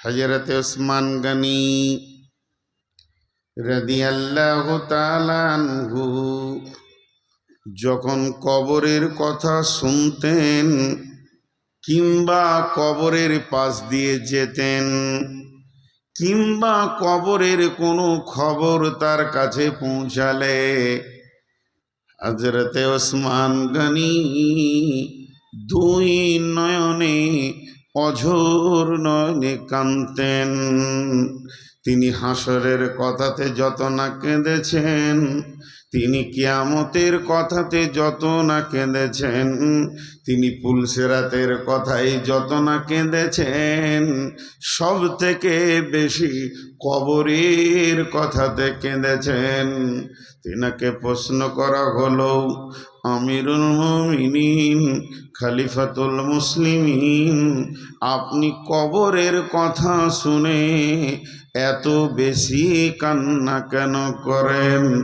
হজরত উসমান গনি রাদিয়াল্লাহু তাআলা আনহু যখন কবরের কথা শুনতেন কিংবা কবরের পাশ দিয়ে যেতেন কিংবা কবরের কোনো খবর তার কাছে পৌঁছালে হজরতে ওসমান গনি দুই নয়নে অঝোর নয়নে তিনি হাসরের কথাতে যত না কেঁদেছেন, তিনি কিয়ামতের কথাতে যত না কেঁদেছেন, তিনি পুলসেরাতের কথাই যত না কেঁদেছেন। সব থেকে বেশি কবরের কথাতে কেঁদেছেন। তিনাকে প্রশ্ন করা হলো আমিরুল মুমিনিন, খালিফাতুল মুসলিমিন। আপনি কবরের কথা শুনে এত বেশি কান্না কেন করেন?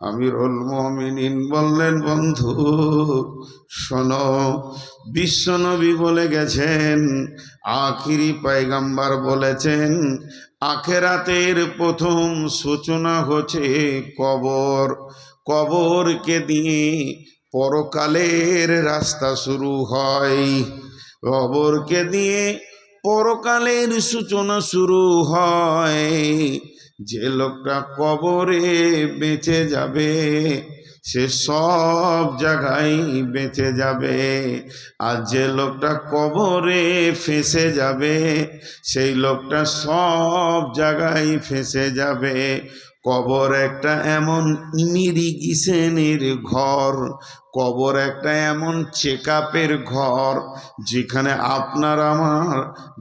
আমিরুল মমিনিন বললেন, বন্ধু, শোনো, বিশ্বনবী বলে গেছেন, আখিরি পায়গাম্বার বলেছেন, আখেরাতের প্রথম সূচনা হচ্ছে কবর। কবরকে দিয়ে পরকালের রাস্তা শুরু হয়। কবরকে দিয়ে পরকালের সূচনা শুরু হয়। যে লোকটা কবরে বেঁচে যাবে, সে সব জায়গায় বেঁচে যাবে। আর যে লোকটা কবরে ফেসে যাবে, সেই লোকটা সব জায়গায় ফেসে যাবে। কবর একটা এমন নিরিগিসেনের ঘর, কবর একটা এমন চেক ঘর, যেখানে আপনার আমার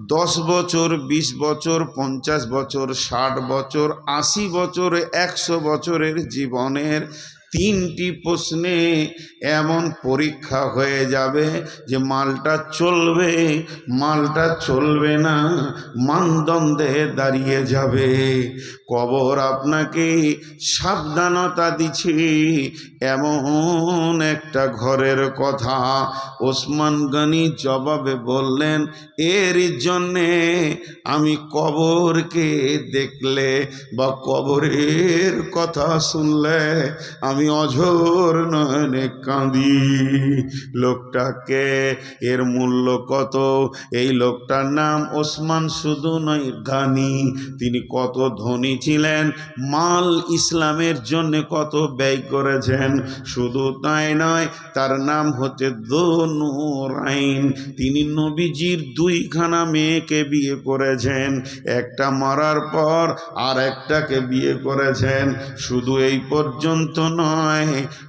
দশ বছর, বিশ বছর, পঞ্চাশ বছর, ষাট বছর, আশি বছর, একশো বছরের জীবনের তিনটি প্রশ্নে এমন পরীক্ষা হয়ে যাবে যে মালটা চলবে মালটা চলবে না, মানদণ্ডে দাঁড়িয়ে যাবে। কবর আপনাকে সাবধানতা দিচ্ছে এমন একটা ঘরের কথা। ওসমান গনি জবাবে বললেন, এর জন্যে আমি কবরকে দেখলে বা কবরের কথা শুনলে আমি অঝোর নয়নে কাঁদি। লোকটাকে এর মূল্য কত? এই লোকটার নাম ওসমান, শুধু নয়, গানি। তিনি কত ধনী ছিলেন, মাল ইসলামের জন্য কত ব্যয় করেছেন। শুধু তাই নয়, তার নাম হচ্ছে দনুরাইন তিনি নবীজির দুইখানা মেয়েকে বিয়ে করেছেন, একটা মারার পর আর একটাকে বিয়ে করেছেন। শুধু এই পর্যন্ত নয়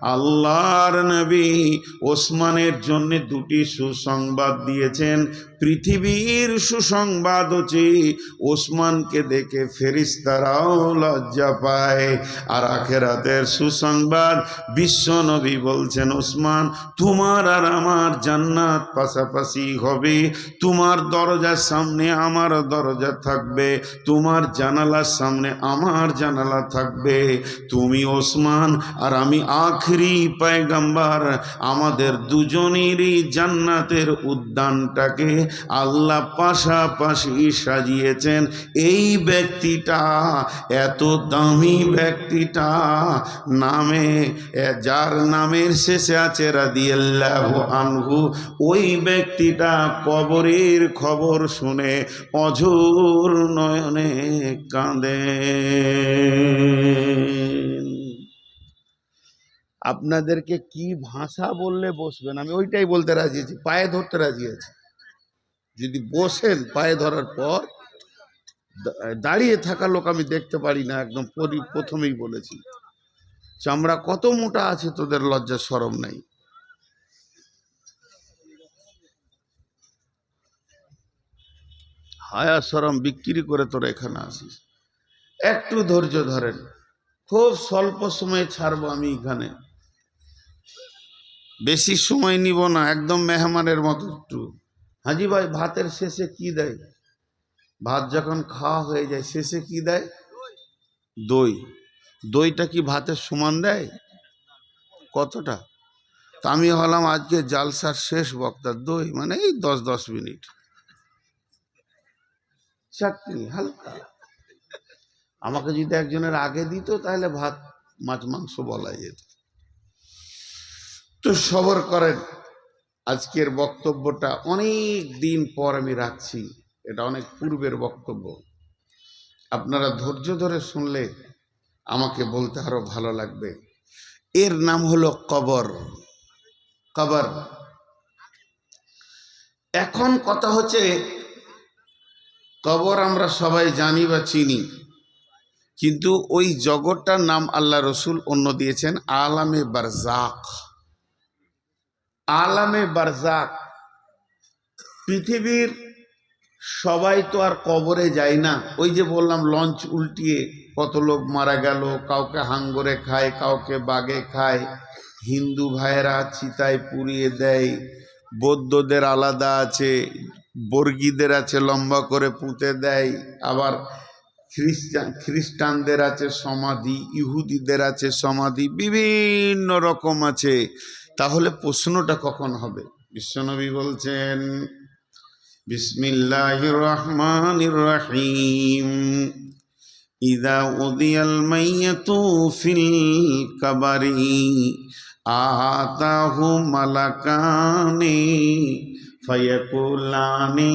আল্লাহর নবী ওসমানের জন্য দুটি সুসংবাদ দিয়েছেন। পৃথিবীর সুসংবাদ হচ্ছে, ওসমানকে দেখে ফেরিস্তারাও লজ্জা পায়। আর আখেরাতের সুসংবাদ বিশ্বনবী বলছেন, ওসমান, তোমার আর আমার জান্নাত পাশাপাশি হবে। তোমার দরজার সামনে আমার দরজা থাকবে। তোমার জানালার সামনে আমার জানালা থাকবে। তুমি, ওসমান আর আমি আখরি পায়গাম্বার, আমাদের দুজনেরই জান্নাতের উদ্যানটাকে আল্লাহ পাশাপাশি সাজিয়েছেন। এই ব্যক্তিটা, এত দামি ব্যক্তিটা, নামে যার নামের শেষে আছে রাদিয়াল্লাহ আনহু, ওই ব্যক্তিটা কবরের খবর শুনে অঝোর নয়নে কাঁদে আপনাদেরকে কি ভাষা বললে বসবেন? আমি ওইটাই বলতে রাজি আছি, পায়ে ধরতে রাজি আছি। যদি বসেন পায়ে ধরার পর দাঁড়িয়ে থাকা লোক আমি দেখতে পারি না, একদম পরি- প্রথমেই বলেছি। চামড়া কত মোটা আছে তোদের লজ্জা সরম নাই। হায়া সরম বিক্রি করে তোরা এখানে আসিস। একটু ধৈর্য ধরেন। খুব স্বল্প সময়ে ছাড়বো আমি এখানে। বেশি সময় নিব না, একদম মেহমানের মতো একটু। হাজি ভাই, ভাতের শেষে কি দেয়? ভাত যখন খাওয়া হয়ে যায়, শেষে কি দেয়? দই। দইটা কি ভাতের সমান দেয়? কতটা? তা আমি হলাম আজকে জালসার শেষ বক্তা দই মানে এই দশ দশ মিনিট। চাটনি, হালকা। আমাকে যদি একজনের আগে দিত, তাহলে ভাত মাছ, মাংস বলা যেত। তো সবর করেন। আজকের বক্তব্যটা অনেক দিন পর আমি রাখছি। এটা অনেক পূর্বের বক্তব্য। আপনারা ধৈর্য ধরে শুনলে আমাকে বলতে আরও ভালো লাগবে। এর নাম হলো কবর। কবর। এখন কথা হচ্ছে, কবর আমরা সবাই জানি বা চিনি, কিন্তু ওই জগৎটার নাম আল্লাহ রসুল অন্য দিয়েছেন, আলামে বারজাক আলামে বারজাক। পৃথিবীর সবাই তো আর কবরে যায় না। ওই যে বললাম, লঞ্চ উল্টিয়ে কত লোক মারা গেল, কাউকে হাঙ্গরে খায়, কাউকে বাগে খায়। হিন্দু ভাইয়েরা চিতায় পুড়িয়ে দেয়। বৌদ্ধদের আলাদা আছে, বর্গীদের আছে লম্বা করে পুঁতে দেয়। আবার খ্রিস্টান, খ্রিস্টানদের আছে সমাধি, ইহুদিদের আছে সমাধি, বিভিন্ন রকম আছে। তাহলে প্রশ্নটা কখন হবে? বিশ্বনবী বলছেন বিসমিল্লাহির রহমানির রহিম ইদা উদিয়াল মাইয়াতু ফিল কাবারি, আতাহু মালাকানি, ফায়াকুলানি,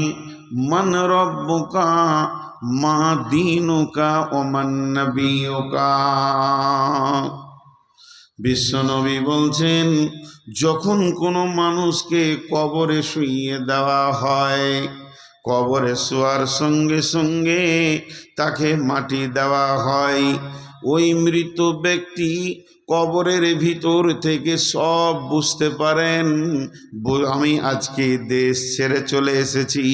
মান রব্বুকা, মা দিনুকা, ওমান নবিয়ুকা। বিশ্বনবী বলছেন, যখন কোনো মানুষকে কবরে শুইয়ে দেওয়া হয়, কবরে শোয়ার সঙ্গে সঙ্গে তাকে মাটি দেওয়া হয়। ওই মৃত ব্যক্তি কবরের ভিতর থেকে সব বুঝতে পারেন। আমি আজকে দেশ ছেড়ে চলে এসেছি,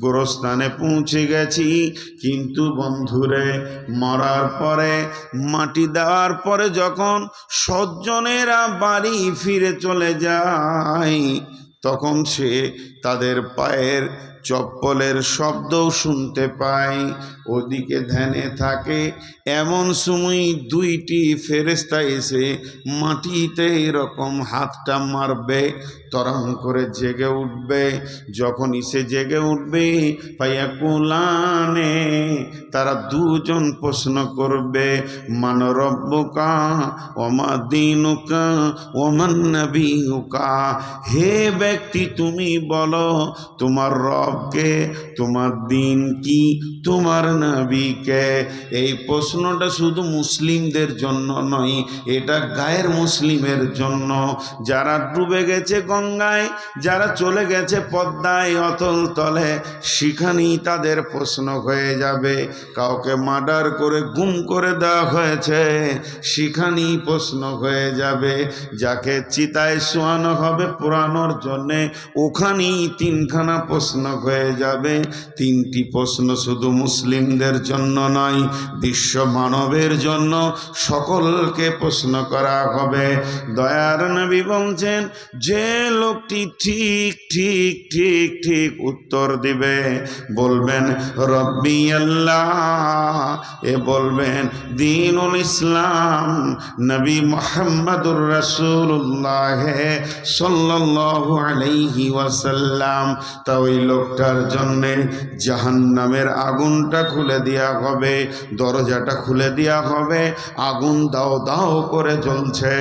গোরস্থানে পৌঁছে গেছি, কিন্তু বন্ধুরে, মরার পরে, মাটি দেওয়ার পরে যখন সজ্জনেরা বাড়ি ফিরে চলে যায়, তখন সে তাদের পায়ের চপ্পলের শব্দও শুনতে পায় ওদিকে ধ্যানে থাকে, এমন সময় দুইটি ফেরেস্তা এসে মাটিতে এরকম হাতটা মারবে তরং করে জেগে উঠবে। যখন সে জেগে উঠবে পাইয়া কুলানে তারা দুজন প্রশ্ন করবে মান রব্বুকা ওমা দিনুকা ওমান হে ব্যক্তি তুমি বলো, তোমার রবকে, তোমার দিন কি? তোমার নবীকে। এই প্রশ্নটা শুধু মুসলিমদের জন্য নয়, এটা গায়ের মুসলিমের জন্য। যারা ডুবে গেছে গঙ্গায়, যারা চলে গেছে পদ্মায়, অতল তলে, সেখানেই তাদের প্রশ্ন হয়ে যাবে, কাউকে মার্ডার করে, গুম করে দেওয়া হয়েছে, সেখানেই প্রশ্ন হয়ে যাবে। যাকে চিতায় শোয়ানো হবে পুরানোর জন্যে, ওখানেই তিনখানা প্রশ্ন হয়ে যাবে। তিনটি প্রশ্ন শুধু মুসলিমদের জন্য নয়, বিশ্ব মানবের জন্য সকলকে প্রশ্ন করা হবে। দয়ার নবী বলছেন, যে লোকটি ঠিক ঠিক ঠিক ঠিক উত্তর দিবে। বলবেন, রব্বি আল্লাহ। এ বলবেন, দিনুল ইসলাম, নবী মোহাম্মদুর রসুল্লাহ সাল্লাল্লাহু আলাইহি ওয়াসাল্লাম। তা ওই লোকটার জন্যে জাহান্নামের আগুনটা খুলে দেওয়া হবে, দরজাটা খুলে দেওয়া হবে, আগুন দাও দাও করে জ্বলছে।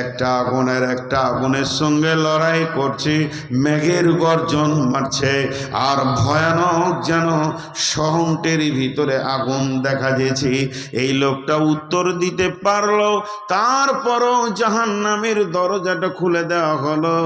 একটা আগুনের একটা আগুনের সঙ্গে লড়াই করছে, মেঘের গর্জন মারছে। আর ভয়ানক যেন শহরটির ভিতরে আগুন দেখা যেছে এই লোকটা উত্তর দিতে পারল, তারপরও জাহান্নামের দরজাটা খুলে দেওয়া হলো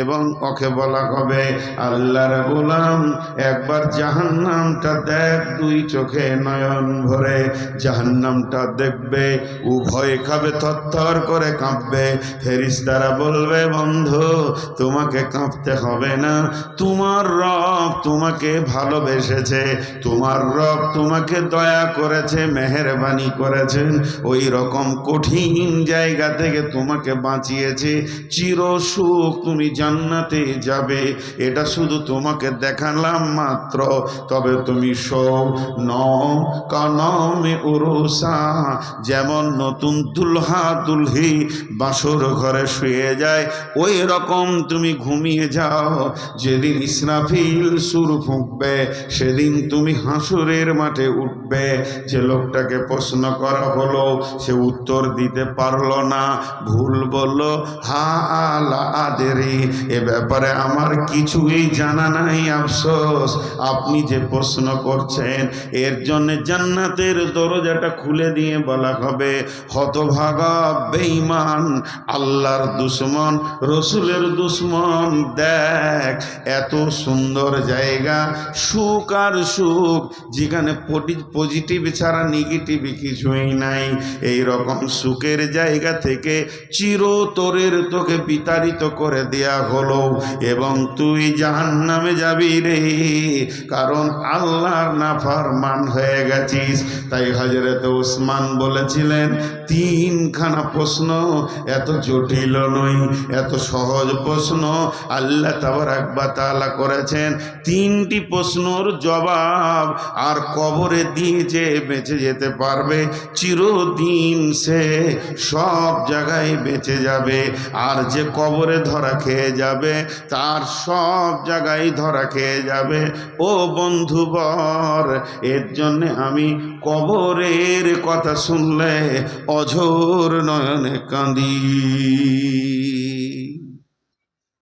এবং ওকে বলা হবে, আল্লাহর গোলাম একবার জাহান্নামটা দেখ দুই চোখে নয়ন ভরে। জাহান্নামটা দেখবে উভয় খাবে, থরথর করে কাঁপবে। ফেরিস্তারা বলবে, বন্ধু, তোমাকে কাঁপতে হবে না। তোমার রব তোমাকে ভালোবেসেছে। তোমার রব তোমাকে দয়া করেছে, মেহেরবানি করেছেন। ওই রকম কঠিন জায়গা থেকে তোমাকে বাঁচিয়েছে। চির সুখ তুমি জান্নাতে যাবে। এটা শুধু তোমাকে দেখা দেখালাম মাত্র, তবে তুমি সৌ ন কনমে উরুসা, যেমন নতুন দুলহা দুলহি বাসর ঘরে শুয়ে যায়, ওই রকম তুমি ঘুমিয়ে যাও। যেদিন ইসরাফিল সুর ফুঁকবে, সেদিন তুমি হাসুরের মাঠে উঠবে। যে লোকটাকে প্রশ্ন করা হলো, সে উত্তর দিতে পারল না। ভুল বলল হা আলা আদেরি, এ ব্যাপারে আমার কিছুই জানা নাই আফসোস, আপনি যে প্রশ্ন করছেন, এর জন্য জান্নাতের দরজাটা খুলে দিয়ে বলা হবে, হতভাগা, বেঈমান, আল্লাহর দুশ্মন, রসুলের দুশ্মন, দেখ, এত সুন্দর জায়গা, সুখ আর সুখ, যেখানে পজিটিভ ছাড়া নেগেটিভ কিছুই নাই এই রকম সুখের জায়গা থেকে চিরতরের তোকে বিতাড়িত করে দেয়া হলো, এবং তুই জাহান নামে যাবি রে কারণ আল্লাহর নাফারমান হয়ে গেছিস। তাই হজরত ওসমান বলেছিলেন তিনখানা প্রশ্ন, এত জটিল নয় এত সহজ প্রশ্ন। আল্লাহ তাবার একবার তালা করেছেন, তিনটি প্রশ্নর জবাব আর কবরে দিয়ে যে বেঁচে যেতে পারবে, চিরদিন সে সব জায়গায় বেঁচে যাবে। আর যে কবরে ধরা খেয়ে যাবে, তার সব জায়গায় ধরা খেয়ে যাবে। ও বন্ধুবর, এর জন্যে আমি কবরের কথা শুনলে অঝোর নয়নে কাঁদি।